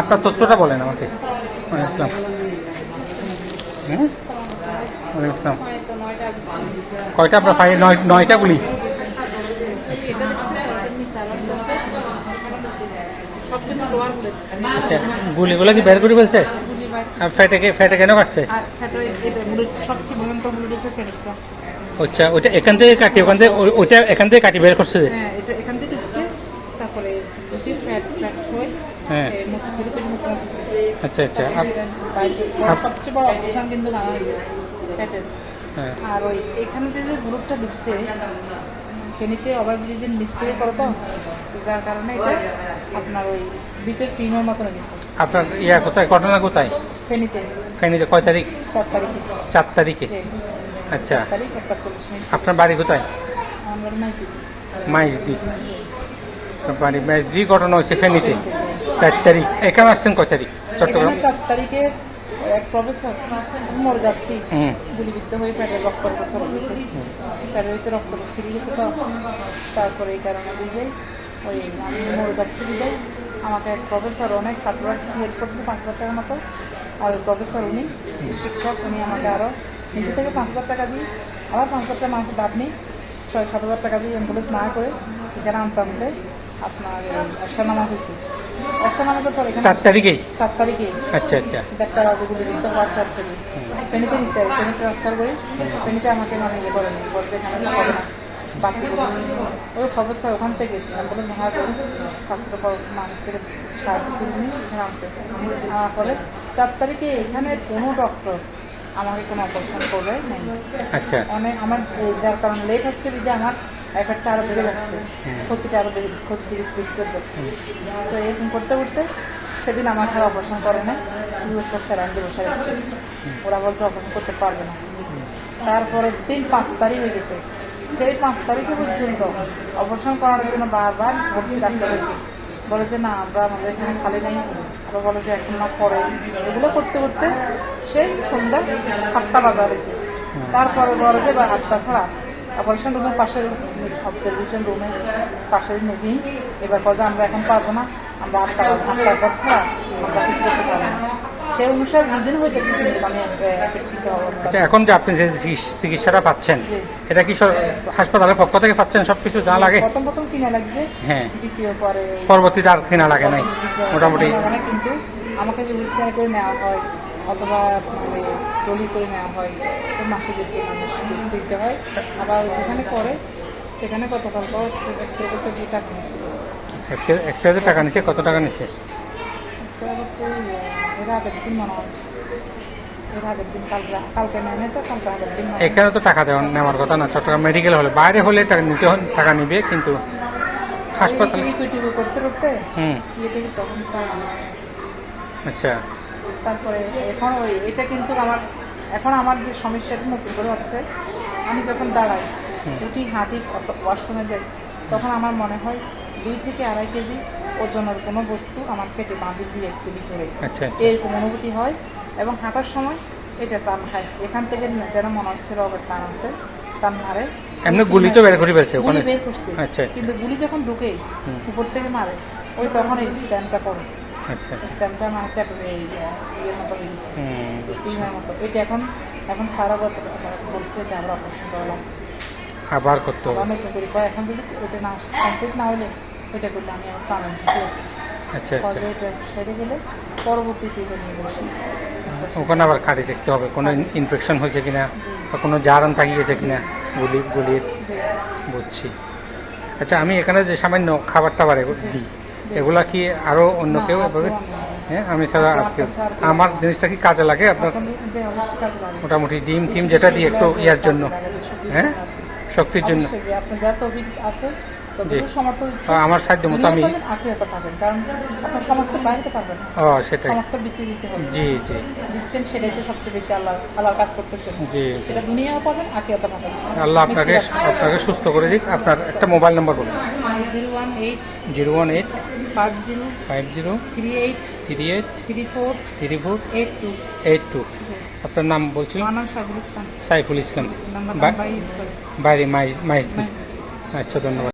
আপনার তথ্যটা বলেন আমাকে। বিচ্ছিন্ন কয়টা আপনার ফাইল নয় নয়টা গুলি? আচ্ছা গুলিগুলো কি বের করে ফেলছে? আর ফেটে কেন কাটছে? আচ্ছা ওইটা এখান থেকে কাটি ওখান থেকে ওইটা এখান থেকে কাটি বের করছে? হ্যাঁ এটা এখান থেকে ঢুকছে তারপরে দুটি ফ্যাট ফ্যাট হয়ে হ্যাঁ। মুখ থেকে পেট মুখ আসছে আচ্ছা আচ্ছা। সবচেয়ে বড় অপারেশন কিন্তু পেটের হ্যাঁ। আর ওই এখানে যে যে গ্রুপটা ঢুকছে ফেনিতে ওভার ব্রিজের নিচ থেকে করো তো যার কারণে এটা আপনার ওই ভিতর টিমের মতন গেছে আপনার ইয়া কোথায়? ঘটনা কোথায়? ফেনিতে। ফেনীতে কয় তারিখ? চার তারিখে। চার তারিখে। আচ্ছা। তারিখ একটা চল্লিশ মিনিট। আপনার বাড়ি কোথায়? আমরা মাইজদি। আপনার বাড়ি মাইজদি ঘটনা হয়েছে ফেনীতে। চার তারিখ। এখানে আসছেন কয় তারিখ? চট্টগ্রাম? চার তারিখে এক প্রফেসর মরে যাচ্ছি। গুলিবিদ্ধ হয়ে পেটের রক্ত প্রসর গেছে। পেটের ভিতরে রক্ত ছিঁড়ে গেছে তো। তারপরে এই কারণে বুঝে ওই আমি মরে যাচ্ছি বিদায় আমাকে এক প্রফেসর অনেক ছাত্ররা হেল্প করছে পাঁচ হাজার টাকার মতো। আর ওই প্রফেসর উনি শিক্ষক উনি আমাকে আরও নিজে থেকে পাঁচ হাজার টাকা দিই আবার পাঁচ হাজার টাকা আমাকে দাব নিই ছয় সাত হাজার টাকা দিয়ে অ্যাম্বুলেন্স না করে এখানে আনতাম যে আপনার অর্ষা নামাজ হয়েছে। অর্ষা নামাজের পর এখানে চার তারিখে? আচ্ছা আচ্ছা। একটা রাজগুলি হোয়াটসঅ্যাপ ট্রান্সফার করে। আমাকে মানে ইয়ে করেন বলতে এখানে হবে না। বাকি ওই খবরটা ওখান থেকে অ্যাম্বুলেন্স ভাড়া করে মানুষদের সাহায্য করে নিয়ে এখানে আনছে। আনার পরে চার তারিখে এখানে কোনো ডক্টর আমাকে কোনো অপারেশন করবে নাই। আচ্ছা। অনেক আমার যার কারণে লেট হচ্ছে বিধে আমার এফেক্টটা আরও বেড়ে যাচ্ছে। ক্ষতিটা আরও ক্ষতি বেশি চলে যাচ্ছে। তো এরকম করতে করতে সেদিন আমার আমাকে অপারেশন করে না ইউএসটা স্যালাইন দিয়ে বসে গেছে ওরা বলছে অপারেশন করতে পারবে না। তারপরে দিন পাঁচ তারিখ হয়ে গেছে। সেই পাঁচ তারিখে পর্যন্ত অপারেশন করানোর জন্য বারবার বলছি ডাক্তারদেরকে। বলে যে না আমরা আমাদের এখানে খালি নেই। আবার বলে যে এখন না পরে। এগুলো করতে করতে সেই সন্ধ্যা সাতটা বাজা হয়েছে। তারপরে বলে যে বা আটটা ছাড়া অপারেশন রুমের পাশের অবজারভেশন রুমে পাশের নদী এবার কথা আমরা এখন পারব না আমরা আটটা পর ছাড়া আমরা কিছু করতে পারব না। সেই অনুসারে দুদিন হয়ে যাচ্ছে কিন্তু আমি আচ্ছা এখন যে আপনি যে চিকিৎস- চিকিৎসাটা পাচ্ছেন। এটা কি হাসপাতালের পক্ষ থেকে পাচ্ছেন সব কিছু যা লাগে। প্রথম প্রথম কিনা লাগছে হ্যাঁ। দ্বিতীয় পরে পরবর্তীতে আর কেনা লাগে নাই মোটামুটি। মানে কিন্তু আমাকে যে হুইলচেয়ার করে নেওয়া হয় অথবা মানে ট্রলি করে নেওয়া হয় তো মাসে দিতে মানুষ দিতে হয়। আবার যেখানে করে সেখানে গতকাল এক্সরে করতে দুই টাকা নিয়েছিল এক্সট্রা টাকা নিচ্ছে কত টাকা নিচ্ছে এক্সরে করতে আহ, এর আগের দিন মনে হয় এখানে তো টাকা দেওয়া নেওয়ার কথা না চট্টগ্রাম মেডিকেল হলে বাইরে হলে টাকা নিতে টাকা নিবে কিন্তু হাসপাতালে করতে করতে হুম। আচ্ছা। তারপরে এখন ওই এটা কিন্তু আমার এখন আমার যে সমস্যাটা নতুন করে হচ্ছে আমি যখন দাঁড়াই উঠি হাঁটি ওয়াশরুমে যাই তখন আমার মনে হয় দুই থেকে আড়াই কেজি ওজনের কোনো বস্তু আমার পেটে বাঁধি দিয়ে রাখছে ভিতরে আচ্ছা আচ্ছা। এরকম অনুভূতি হয় এবং হাঁটার সময় এটা টান খায়। এখান থেকে যেন মনে হচ্ছে রবের টান আছে টান মারে। এমনি গুলি তো বের করে ফেলছে ওখানে? বের করছে। আচ্ছা কিন্তু গুলি যখন ঢুকে উপর থেকে মারে ওই তখন এই স্ট্যান্ডটা আচ্ছা স্ট্যাম্পটা আমার এই ইয়ের মতো হয়ে গেছে টিমের মতো। এটা এখন এখন সারা বলতে বলছে এটা আমরা অপারেশন করলাম। আবার করতে হবে। নতুন করে এখন যদি এটা না কমপ্লিট না হলে ওইটা করলে আমি আমার পাবেন আছে? আচ্ছা আচ্ছা। এটা সেরে গেলে পরবর্তীতে এটা নিয়ে বসি। ওখানে আবার খাড়ি দেখতে হবে কোনো ইনফেকশন হয়েছে কিনা বা কোনো জারান থাকিয়েছে কিনা? গুলি গুলির। বুঝছি। আচ্ছা আমি এখানে যে সামান্য খাবার টাবার দিই। এগুলা কি আরও অন্য কেউ এভাবে। হ্যাঁ আমি ছাড়া আর কেউ। কেউ আমার জিনিসটা কি কাজে লাগে আপনার? মোটামুটি ডিম টিম যেটা দিয়ে একটু ইয়ার জন্য। হ্যাঁ? শক্তির জন্য। সমর্থ দিচ্ছে। আমার সাধ্য মতো আমি পাবেন কারণ আপনার সমর্থ ও সেটাই। সমর্থ বৃত্তি দিতে হবে। জি জি। দিচ্ছেন সেটাই তো সবচেয়ে বেশি আল্লাহ আল্লাহর কাজ করতেছেন। জি সেটা দুনিয়াও পাবেন আখিরাতে পাবেন। আল্লাহ আপনাকে আপনাকে সুস্থ করে দিক। আপনার একটা মোবাইল নাম্বার বলুন। Zero one eight zero one eight five zero five zero three eight three eight three four three four eight two eight two. আপনার নাম বলছিলেন আমার নাম শাহুল ইসলাম। সাইফুল ইসলাম। বাইরে মাইজ মাইজদি। জি আচ্ছা ধন্যবাদ।